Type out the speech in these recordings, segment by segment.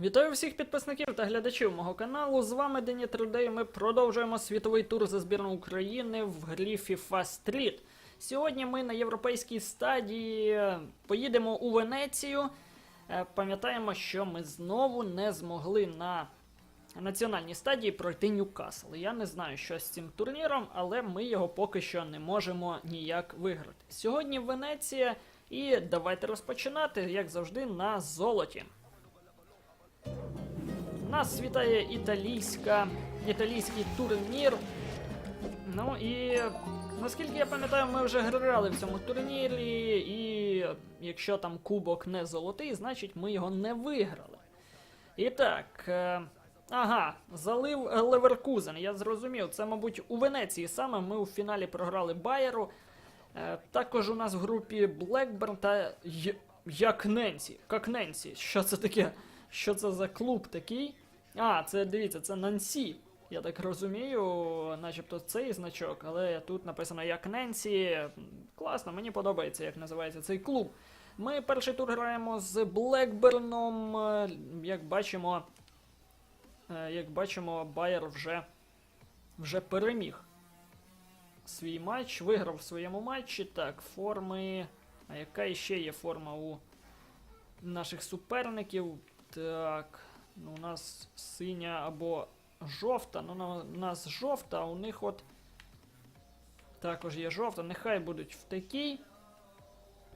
Вітаю всіх підписників та глядачів мого каналу. З вами Дені Трудей. Ми продовжуємо світовий тур за збірну України в грі FIFA Street. Сьогодні ми на європейській стадії е, поїдемо у Венецію. Е, Пам'ятаємо, що ми знову не змогли на національній стадії пройти Ньюкасл. Я не знаю, що з цим турніром, але ми його поки що не можемо ніяк виграти. Сьогодні Венеція, і давайте розпочинати, як завжди, на золоті. Нас вітає італійська, італійський турнір. Ну і наскільки я пам'ятаю, ми вже грали в цьому турнірі, і якщо там кубок не золотий, значить ми його не виграли. І так. Е, ага, залив Леверкузен. Я зрозумів. Це, мабуть, у Венеції саме ми у фіналі програли Байеру. Е, також у нас в групі Блекберн та Й- Якненсі. Какненсі. Що це таке? Що це за клуб такий? А, це дивіться, це Нансі. Я так розумію, начебто цей значок, але тут написано як Ненсі. Класно, мені подобається, як називається цей клуб. Ми перший тур граємо з Блекберном. Е, Як бачимо, е, як бачимо, Байер вже, вже переміг свій матч, виграв в своєму матчі. Так, форми. А яка іще є форма у наших суперників? Так, ну у нас синя або жовта. Ну, у нас жовта, а у них от також є жовта. Нехай будуть в такій.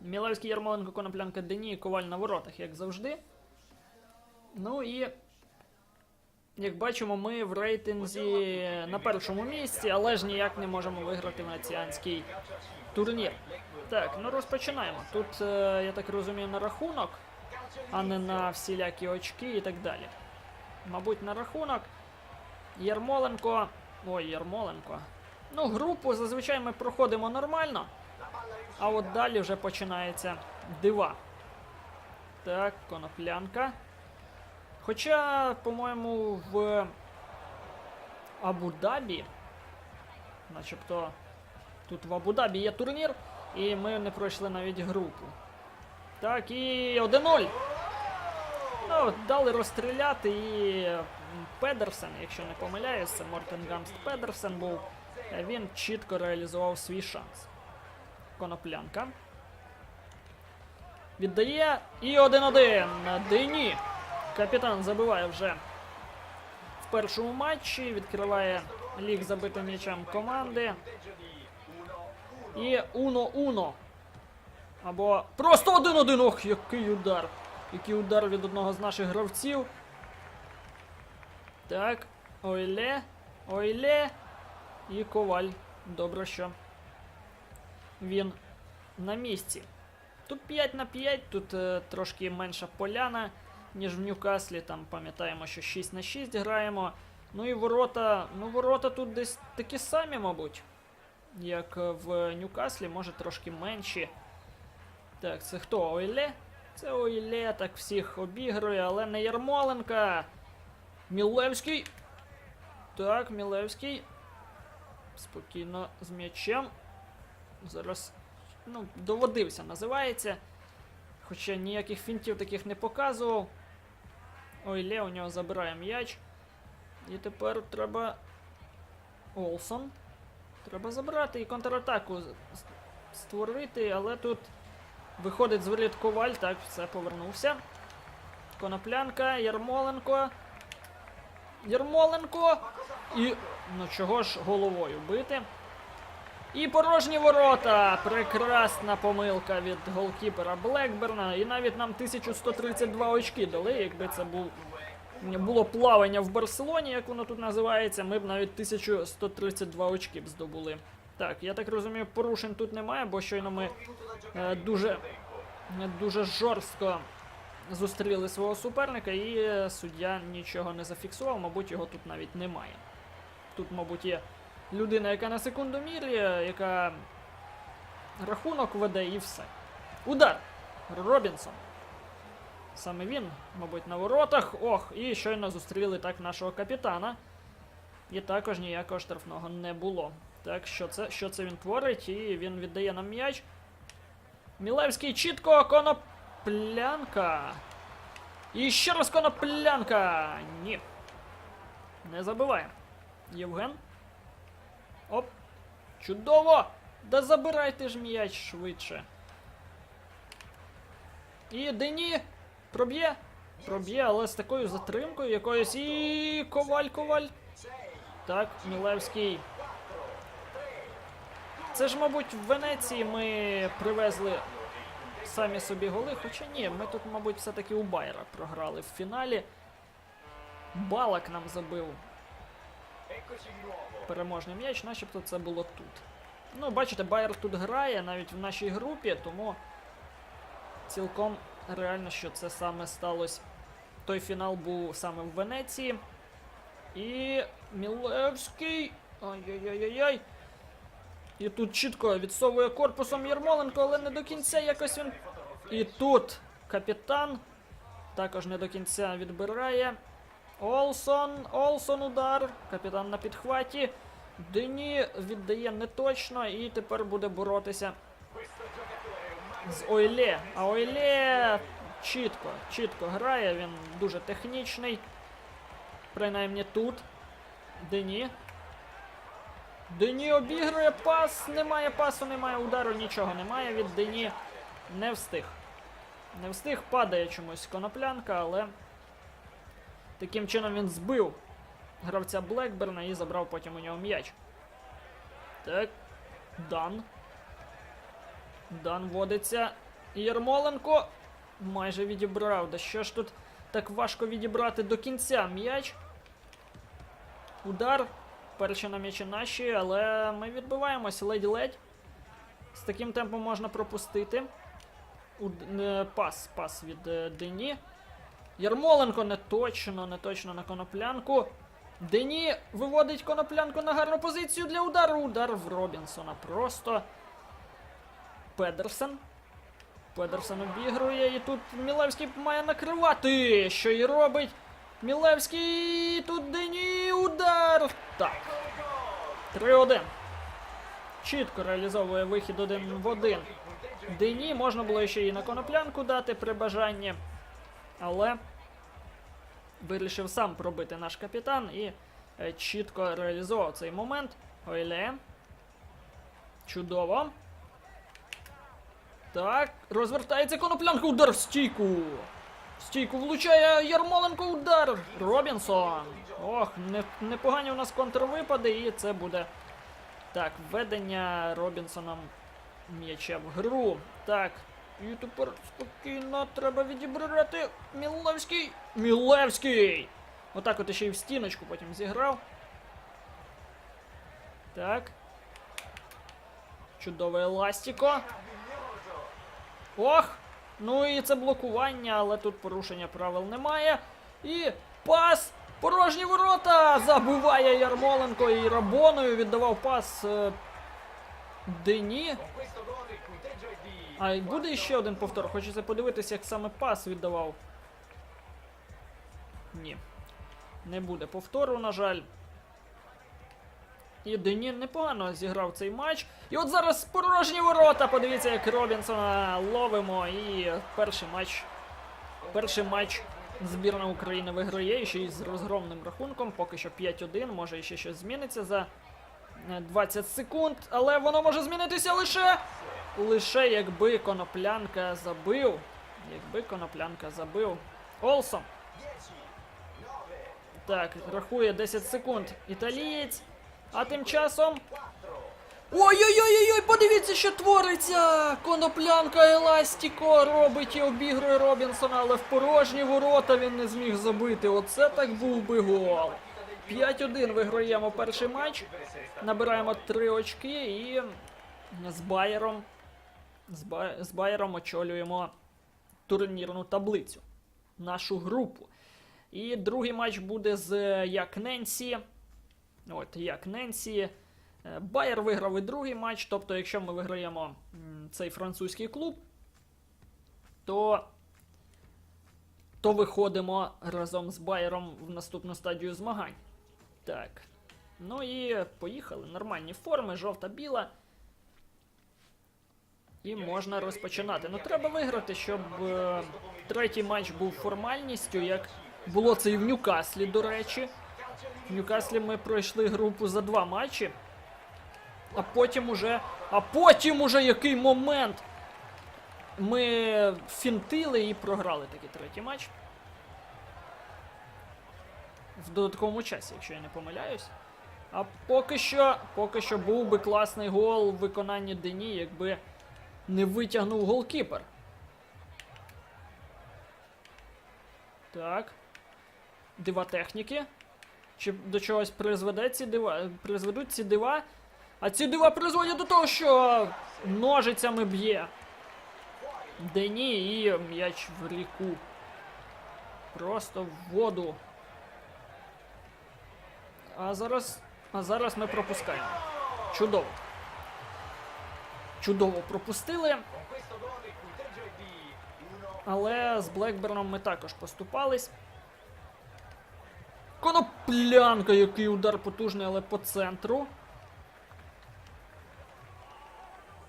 Мілевський Ярмоленко, Коноплянка Дені Коваль на воротах, як завжди. Ну і. Як бачимо, ми в рейтинзі на першому місці, але ж ніяк не можемо виграти венеціанський турнір. Так, ну розпочинаємо. Тут, е, я так розумію, на рахунок, а не на всілякі очки і так далі. Мабуть, на рахунок. Ярмоленко. Ой, Ярмоленко. Ну, групу зазвичай ми проходимо нормально. А от далі вже починається дива. Так, коноплянка. Хоча, по-моєму, в Абу-Дабі, начебто тут в Абу-Дабі є турнір, і ми не пройшли навіть групу. Так, і 1-0. Ну, дали розстріляти і Педерсен, якщо не помиляюсь, це Мортен Гамст Педерсен був. Він чітко реалізував свій шанс. Коноплянка. Віддає і 1-1. Дені. Капітан забиває вже в першому матчі. Відкриває ліг забитим м'ячем команди. І 1-1. Або просто 1-1. Ох, який удар. Який удар від одного з наших гравців. Так. Ойле. Ойле. І коваль. Добре, що він на місці. Тут 5 на 5, тут е, трошки менша поляна, ніж в Ньюкаслі. Там пам'ятаємо, що 6 на 6 граємо. Ну і ворота. Ну, ворота тут десь такі самі, мабуть. Як е, в Ньюкаслі, може трошки менші. Так, це хто? Ойле? Це Ойле, так всіх обігрує, але не Ярмоленка. Мілевський. Так, Мілевський. Спокійно з м'ячем. Зараз. Ну, доводився, називається. Хоча ніяких фінтів таких не показував. Ойле у нього забирає м'яч. І тепер треба. Олсон. Треба забрати і контратаку створити, але тут виходить з воріт коваль, так, все повернувся. Коноплянка, Ярмоленко. Ярмоленко. І. Ну чого ж головою бити? І порожні ворота. Прекрасна помилка від голкіпера Блекберна. І навіть нам 1132 очки дали, якби це був. Було плавання в Барселоні, як воно тут називається, ми б навіть 1132 очки б здобули. Так, я так розумію, порушень тут немає, бо щойно ми е, дуже, дуже жорстко зустріли свого суперника, і е, суддя нічого не зафіксував, мабуть, його тут навіть немає. Тут, мабуть, є людина, яка на секунду міряє, яка рахунок веде і все. Удар! Робінсон. Саме він, мабуть, на воротах. Ох, і щойно зустріли так нашого капітана. І також ніякого штрафного не було. Так, що це, що це він творить? І він віддає нам м'яч. Мілевський чітко коноплянка. І ще раз коноплянка. Ні. Не забиває. Євген. Оп. Чудово! Да забирайте ж м'яч швидше. І Дені проб'є. Проб'є, але з такою затримкою якоюсь. І коваль, коваль. Так, Мілевський. Це ж, мабуть, в Венеції ми привезли самі собі голи. Хоча ні, ми тут, мабуть, все-таки у Байера програли в фіналі. Балак нам забив переможний м'яч, начебто це було тут. Ну, бачите, Байер тут грає навіть в нашій групі, тому цілком реально, що це саме сталося. Той фінал був саме в Венеції. І Мілевський. Ай-яй-яй-яй. І тут чітко відсовує корпусом Єрмоленко, але не до кінця якось він. І тут капітан також не до кінця відбирає. Олсон, Олсон удар. Капітан на підхваті. Дені віддає неточно і тепер буде боротися з Ойле. А Ойле чітко, чітко грає, він дуже технічний. Принаймні тут. Дені. Дені обігрує пас, немає пасу, немає удару, нічого немає від Дені. Не встиг. Не встиг, падає чомусь коноплянка, але таким чином він збив гравця Блекберна і забрав потім у нього м'яч. Так. Дан. Дан водиться. Єрмоленко майже відібрав. Да що ж тут так важко відібрати до кінця м'яч? Удар. Перші на м'ячі наші, але ми відбиваємось ледь-ледь. З таким темпом можна пропустити. Уд- е, Пас, пас від е, Дені. Ярмоленко не точно, не точно на коноплянку. Дені виводить коноплянку на гарну позицію для удару. Удар в Робінсона. Просто. Педерсен. Педерсен обігрує. І тут Мілевський має накривати. Що і робить. Мілевський. Тут Дені. Удар. Так. 3-1. Чітко реалізовує вихід один в один. Дені можна було ще і на коноплянку дати при бажанні. Але вирішив сам пробити наш капітан і е, чітко реалізував цей момент. Ойле. Чудово. Так, розвертається коноплянка, удар в стійку. Стійку влучає Ярмоленко удар. Робінсон. Ох, не, непогані у нас контрвипади, і це буде так, введення Робінсоном м'яча в гру. Так. І тепер спокійно треба відібрати. Мілевський. Мілевський! Отак от ще й в стіночку потім зіграв. Так. Чудове еластіко. Ох! Ну і це блокування, але тут порушення правил немає. І пас! Порожні ворота! Забиває Ярмоленко і Рабоною віддавав пас е, Дені. А буде ще один повтор. Хочеться подивитися, як саме пас віддавав. Ні. Не буде повтору, на жаль. І непогано зіграв цей матч. І от зараз порожні ворота. Подивіться, як Робінсона ловимо. І перший матч. Перший матч збірна України виграє ще й з розгромним рахунком. Поки що 5-1. Може ще щось зміниться за е, 20 секунд. Але воно може змінитися лише. Лише якби коноплянка забив. Якби коноплянка забив. Олсон. Так, рахує 10 секунд. Італієць. А тим часом. Ой-ой-ой-ой, подивіться, що твориться! Коноплянка Еластіко робить і обігрує Робінсона, але в порожні ворота він не зміг забити. Оце так був би гол. 5-1 виграємо перший матч. Набираємо 3 очки і з Байером. З, Бай... з Байером очолюємо турнірну таблицю. Нашу групу. І другий матч буде з як Ненсі. От, як Ненсі. Е, Байер виграв і другий матч. Тобто, якщо ми виграємо цей французький клуб, то, то виходимо разом з Байером в наступну стадію змагань. Так. Ну і поїхали. Нормальні форми, жовта-біла. І можна розпочинати. Ну треба виграти, щоб е, третій матч був формальністю, як було це і в Ньюкаслі, до речі. В Ньюкаслі ми пройшли групу за два матчі. А потім уже. А потім уже який момент! Ми фінтили і програли такий третій матч. В додатковому часі, якщо я не помиляюсь. А поки що, поки що був би класний гол в виконанні Дені, якби не витягнув голкіпер. Так. Дива техніки. Чи до чогось призведе ці дива, призведуть ці дива? А ці дива призводять до того, що ножицями б'є. Дені і м'яч в ріку. Просто в воду. А зараз. А зараз ми пропускаємо. Чудово. Чудово пропустили. Але з Блекберном ми також поступались. Коноплянка, який удар потужний, але по центру.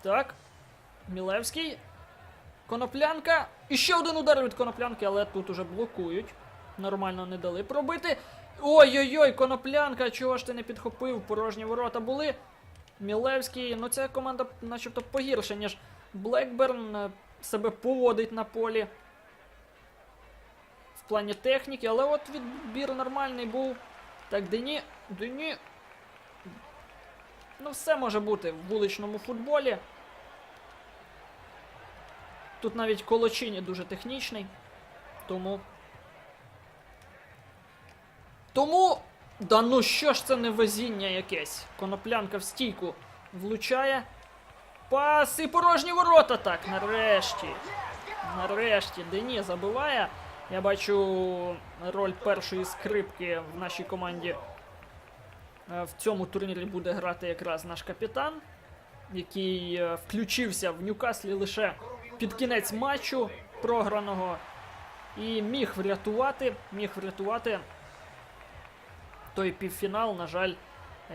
Так. Мілевський. Коноплянка. І ще один удар від коноплянки, але тут уже блокують. Нормально не дали пробити. Ой-ой-ой, коноплянка, чого ж ти не підхопив? Порожні ворота були. Мілевський, ну ця команда начебто погірше, ніж Блекберн е, себе поводить на полі. В плані техніки, але от відбір нормальний був. Так, Дені. Дені. Ну, все може бути в вуличному футболі. Тут навіть Колочині дуже технічний. Тому. Тому. Да ну що ж це не везіння якесь? Коноплянка в стійку влучає. Пас і порожні ворота. Так, нарешті. Нарешті Дені забиває. Я бачу роль першої скрипки в нашій команді. Е, В цьому турнірі буде грати якраз наш капітан, який е, включився в Ньюкаслі лише під кінець матчу програного. І міг врятувати, міг врятувати той півфінал. На жаль,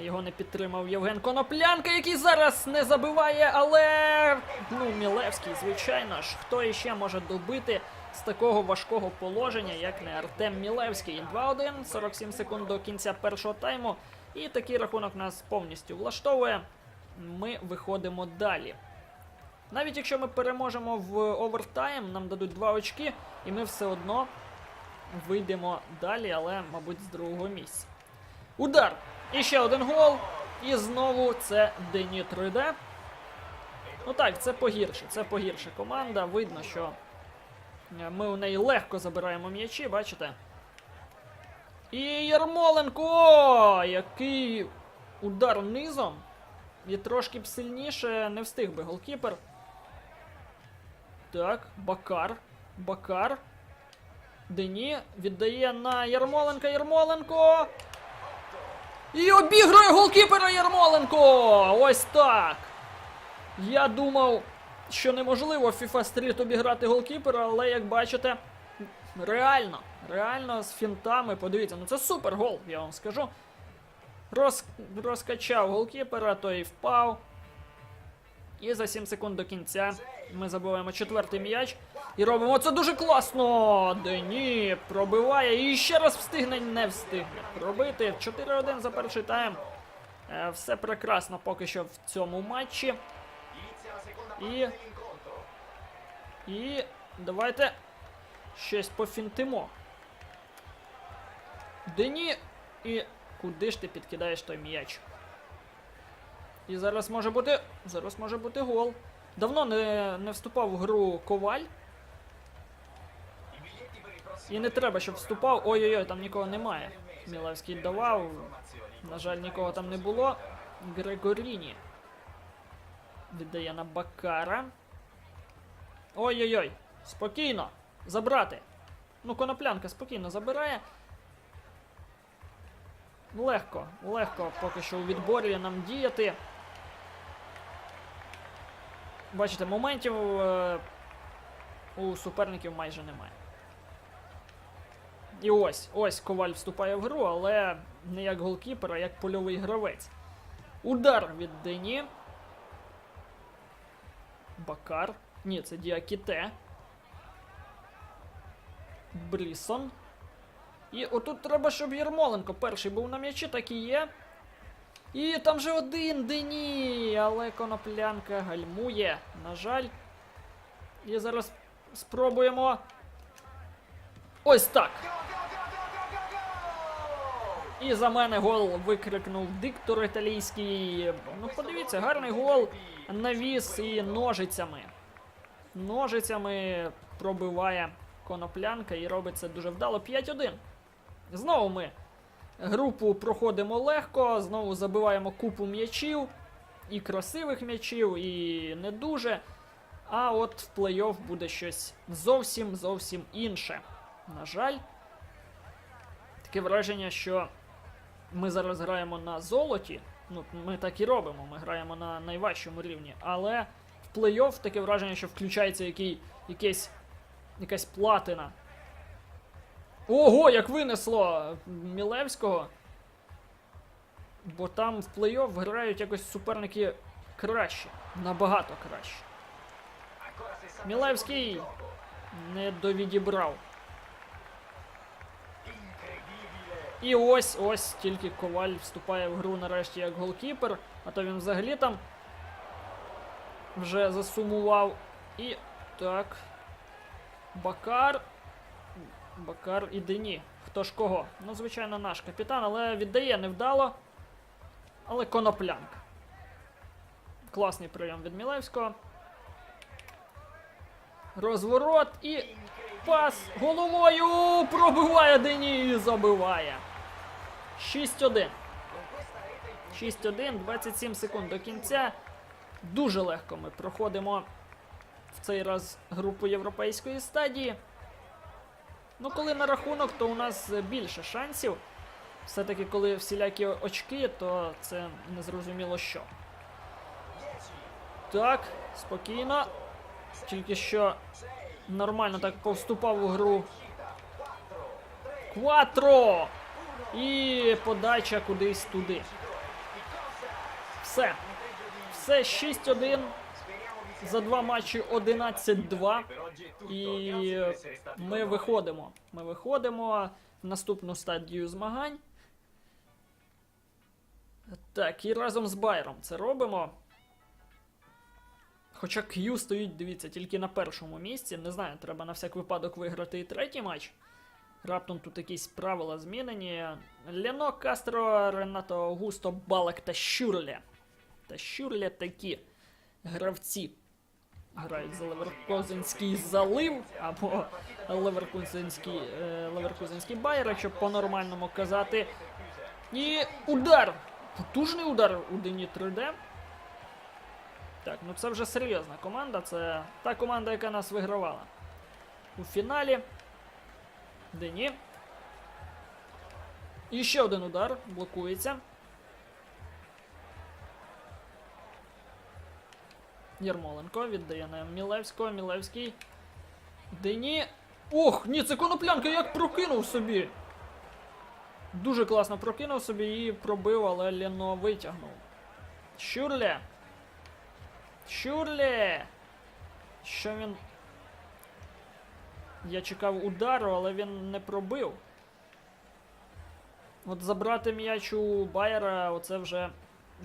його не підтримав Євген Коноплянка, який зараз не забиває, але ну, Мілевський, звичайно ж, хто іще може добити з такого важкого положення, як не Артем Мілевський. 2-1, 47 секунд до кінця першого тайму. І такий рахунок нас повністю влаштовує. Ми виходимо далі. Навіть якщо ми переможемо в овертайм, нам дадуть 2 очки, і ми все одно вийдемо далі, але, мабуть, з другого місця. Удар! І ще один гол. І знову це Дені 3D. Ну так, це погірше. Це погірша команда. Видно, що ми у неї легко забираємо м'ячі, бачите? І Ярмоленко! Який удар низом. І трошки б сильніше не встиг би голкіпер. Так, Бакар. Бакар. Дені віддає на Ярмоленка. Ярмоленко. І обігрує голкіпера Ярмоленко! Ось так. Я думав, що неможливо в FIFA Street обіграти голкіпера, але як бачите, реально, реально з фінтами, подивіться, ну це супер гол, я вам скажу. Роз, розкачав голкіпера, той впав. І за 7 секунд до кінця ми забуваємо четвертий м'яч. І робимо це дуже класно. Дені пробиває і ще раз встигне, не встигне пробити. 4-1 за перший тайм. Е, Все прекрасно поки що в цьому матчі. І. І. Давайте щось пофінтимо. Дені. І. Куди ж ти підкидаєш той м'яч? І зараз може бути. Зараз може бути гол. Давно не, не вступав в гру коваль. І не треба, щоб вступав. Ой-ой-ой, там нікого немає. Мілевський давав. На жаль, нікого там не було. Грегоріні. Віддає на Бакара. Ой-ой-ой. Спокійно. Забрати. Ну, коноплянка спокійно забирає. Легко, легко поки що у відборі нам діяти. Бачите, моментів е, у суперників майже немає. І ось, ось Коваль вступає в гру, але не як голкіпер, а як польовий гравець. Удар від Дені. Бакар. Ні, це Діакіте. Брісон. І отут треба, щоб Єрмоленко перший був на м'ячі, так і є. І там же один Дені, але коноплянка гальмує, на жаль. І зараз спробуємо. Ось так. І за мене гол викрикнув диктор італійський. Ну, подивіться, гарний гол, навіс і ножицями. Ножицями пробиває коноплянка і робить це дуже вдало. 5-1. Знову ми групу проходимо легко, знову забиваємо купу м'ячів, і красивих м'ячів, і не дуже. А от в плей-офф буде щось зовсім зовсім інше. На жаль, таке враження, що ми зараз граємо на золоті. Ну, ми так і робимо, ми граємо на найважчому рівні. Але в плей-офф таке враження, що включається який, якесь, якась платина. Ого, як винесло Мілевського. Бо там в плей-офф грають якось суперники краще. Набагато краще. Мілевський не довідібрав. І ось ось тільки Коваль вступає в гру нарешті як голкіпер, а то він взагалі там вже засумував. І так. Бакар. Бакар і Дені. Хто ж кого? Ну, звичайно, наш капітан, але віддає невдало. Але коноплянка. Класний прийом від Мілевського. Розворот і пас головою пробиває Дені і забиває. 6-1. 6-1, 27 секунд до кінця. Дуже легко ми проходимо в цей раз групу європейської стадії. Ну, коли на рахунок, то у нас більше шансів. Все-таки, коли всілякі очки, то це незрозуміло що. Так, спокійно. Тільки що нормально так повступав у гру. Кватро! І подача кудись туди. Все. Все 6-1. За два матчі 11-2. І ми виходимо. Ми виходимо в наступну стадію змагань. Так, і разом з Байером це робимо. Хоча Q стоїть, дивіться, тільки на першому місці. Не знаю, треба на всяк випадок виграти і третій матч. Раптом тут якісь правила змінені. Лено, Кастро, Ренато Аугусто, Балак та Щурле. Та Щурле такі гравці. Грають за Леверкузенський залив або Леверкузенський, е, Леверкузенський Байер, якщо по-нормальному казати. І удар! Потужний удар у Дені 3D. Так, ну це вже серйозна команда. Це та команда, яка нас вигравала. У фіналі. Дені. І ще один удар. Блокується. Єрмоленко віддає на Мілевського. Мілевський. Дені. Ох, ні, це коноплянка як прокинув собі. Дуже класно прокинув собі і пробив, але Лено витягнув. Щурле. Щурле! Що він. Я чекав удару, але він не пробив. От забрати м'яч у Байера оце вже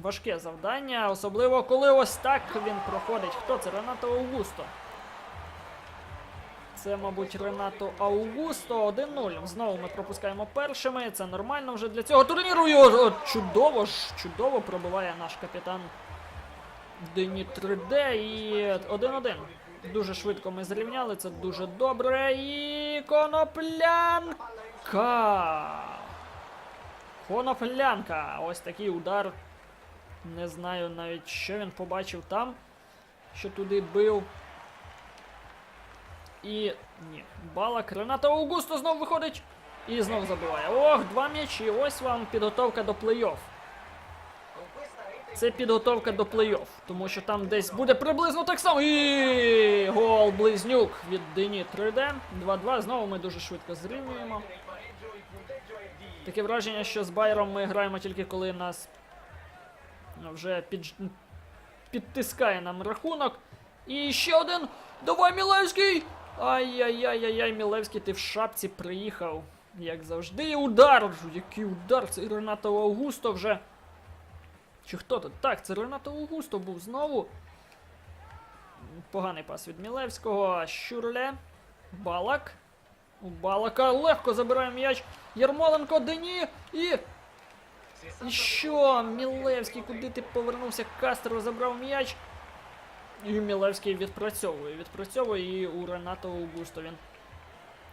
важке завдання, особливо коли ось так він проходить. Хто це? Ренато Аугусто. Це, мабуть, Ренато Аугусто 1-0. Знову ми пропускаємо першими. Це нормально вже для цього турніру. О, чудово ж, чудово пробиває наш капітан Дені 3D і 1-1. Дуже швидко ми зрівняли, це дуже добре. І коноплянка. Коноплянка. Ось такий удар. Не знаю навіть, що він побачив там, що туди бив. І. Ні. Балак. Рената Аугусто знов виходить. І знов забиває. Ох, два м'ячі. Ось вам підготовка до плей-офф. Це підготовка до плей-офф, тому що там десь буде приблизно так само. І гол близнюк від Дені 3D. 2-2. Знову ми дуже швидко зрівнюємо. Таке враження, що з Байером ми граємо тільки коли нас вже під... підтискає нам рахунок. І ще один. Давай, Мілевський! Ай-яй-яй-яй, Мілевський, ти в шапці приїхав. Як завжди, удар! Який удар! Це Ренато Аугусто вже. Чи хто тут? Так, це Ренато Аугусто був знову. Поганий пас від Мілевського. Щурле. Балак. У Балака легко забирає м'яч. Ярмоленко Дені і. І що? Мілевський, куди ти повернувся? Кастро забрав м'яч. І Мілевський відпрацьовує. Відпрацьовує і у Ренато Аугусто він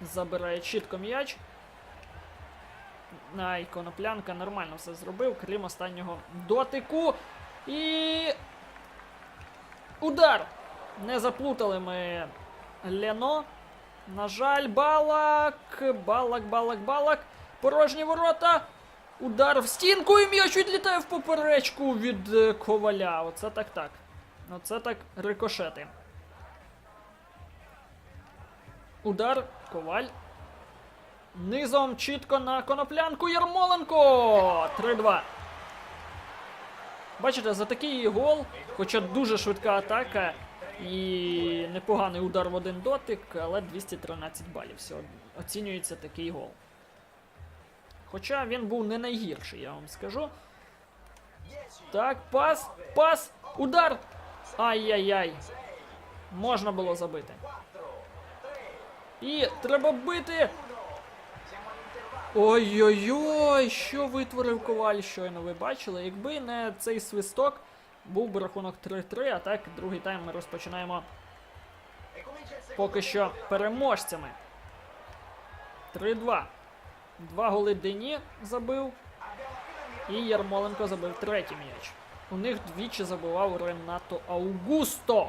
забирає чітко м'яч. Ай, коноплянка нормально все зробив, крім останнього дотику. І. Удар! Не заплутали ми Лено. На жаль, балак. Балак, балак, балак. Порожні ворота. Удар в стінку і м'яч відлітає в поперечку від е, коваля. Оце так так. Оце так рикошети. Удар, коваль. Низом чітко на коноплянку Ярмоленко. 3-2. Бачите, за такий гол, хоча дуже швидка атака і непоганий удар в один дотик, але 213 балів. Все, оцінюється такий гол. Хоча він був не найгірший, я вам скажу. Так, пас, пас, удар. Ай-яй-яй. Можна було забити. І треба бити. Ой-ой-ой, що витворив коваль щойно, ви бачили? Якби не цей свисток, був би рахунок 3-3, а так другий тайм ми розпочинаємо поки що переможцями. 3-2. Два голи Дені забив. І Ярмоленко забив третій м'яч. У них двічі забивав Ренато Аугусто.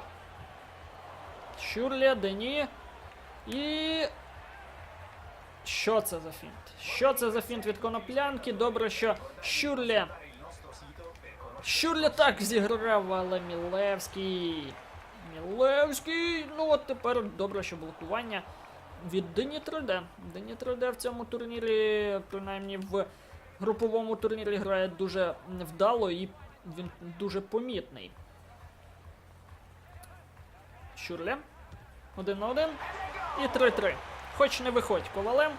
Щурля, Дені. І. Що це за фінт? Що це за фінт від коноплянки? Добре, що Щурлє. Щурлє так зіграв, але Мілевський. Мілевський. Ну от тепер добре, що блокування від Дені 3D. Дені 3D в цьому турнірі, принаймні в груповому турнірі, грає дуже вдало і він дуже помітний. Щурлє. Один на один. І 3-3. Хоч не виходь ковалем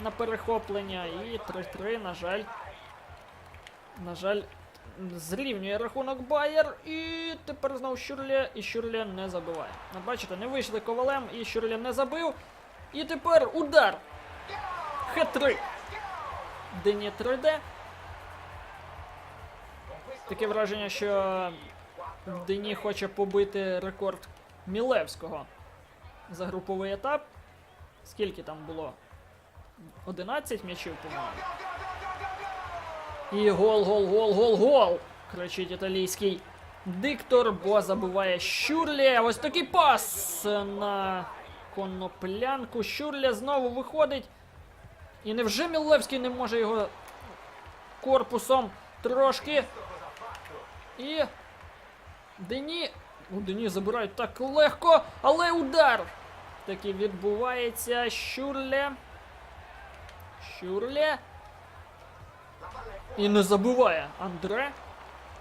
на перехоплення. І 3-3, на жаль. На жаль, зрівнює рахунок Байер. І тепер знову Щурлє. І Щурлє не забиває. Ну, Бачите, не вийшли ковалем, і Щурлє не забив. І тепер удар. Хет-3. Дені 3D. Таке враження, що Дені хоче побити рекорд Мілевського за груповий етап. Скільки там було? 11 м'ячів, по-моєму. І гол, гол, гол, гол, гол! кричить італійський диктор, бо забиває Щурлє. Ось такий пас на коноплянку. Щурлє знову виходить. І невже Мілевський не може його корпусом трошки. І. Дені. У Дені забирають так легко, але удар! Таки відбувається. Щурле. Щурле. І не забиває Андре.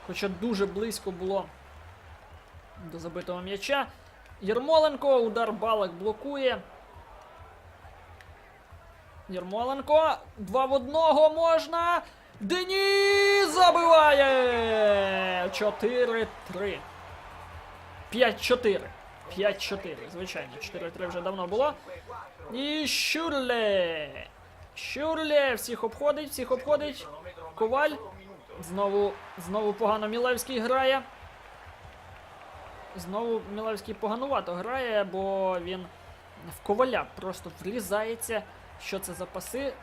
Хоча дуже близько було до забитого м'яча. Єрмоленко, удар балок блокує. Єрмоленко. Два в одного можна. Дені забиває! 4-3. 5-4. 5-4. Звичайно, 4-3 вже давно було. І Щурле. Щурле. Всіх обходить, всіх обходить. Коваль. Знову, знову погано Мілевський грає. Знову Мілевський поганувато грає, бо він в коваля просто влізається. Що це за паси?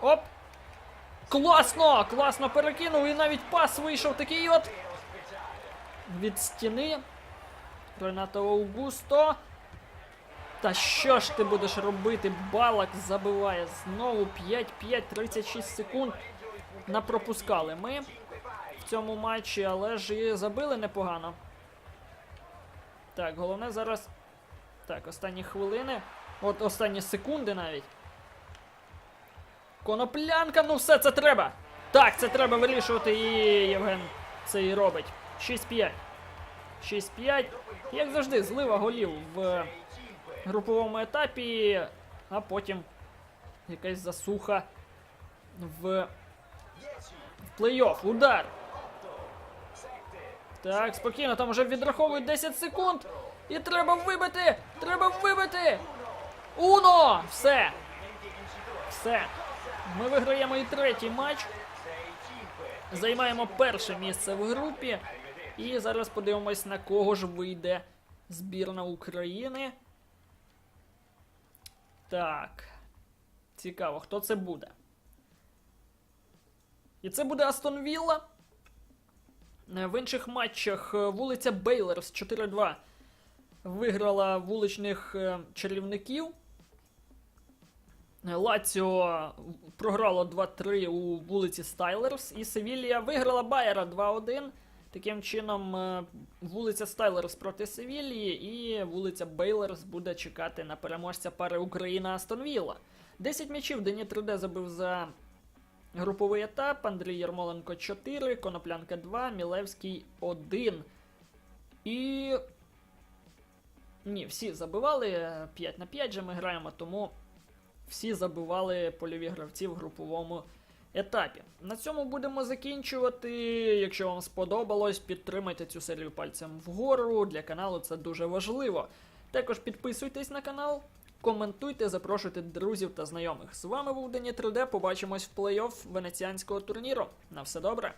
Оп! Класно! Класно перекинув і навіть пас вийшов такий от. Від стіни. Ренато Аугусто. Та що ж ти будеш робити? Балак забиває знову 5-5, 36 секунд. Напропускали ми в цьому матчі, але ж і забили непогано. Так, головне зараз. Так, останні хвилини. От останні секунди навіть. Коноплянка, ну все це треба. Так, це треба вирішувати, і Євген це і робить. 6-5. 6-5. Як завжди, злива голів в груповому етапі, а потім якась засуха в, в плей-офф. Удар. Так, спокійно, там вже відраховують 10 секунд. І треба вибити! Треба вибити! Уно! Все! Все. Ми виграємо і третій матч. Займаємо перше місце в групі. І зараз подивимось, на кого ж вийде збірна України. Так. Цікаво, хто це буде. І це буде Астон Вілла. Е, В інших матчах е, вулиця Бейлерс 4-2 виграла вуличних е, чарівників. Лаціо програло 2-3 у вулиці Стайлерс, і Севілія виграла Байера 2-1. Таким чином, е, вулиця Стайлерс проти Севілії, і вулиця Бейлерс буде чекати на переможця пари Україна Астон Вілла. 10 м'ячів Дені 3D забив за груповий етап. Андрій Ярмоленко 4, Коноплянка 2, Мілевський 1. І. Ні, всі забивали 5 на 5 же ми граємо, тому всі забивали польові гравці в груповому етапі. На цьому будемо закінчувати. Якщо вам сподобалось, підтримайте цю серію пальцем вгору. Для каналу це дуже важливо. Також підписуйтесь на канал, коментуйте, запрошуйте друзів та знайомих. З вами був Дені 3D. Побачимось в плей-офф венеціанського турніру. На все добре.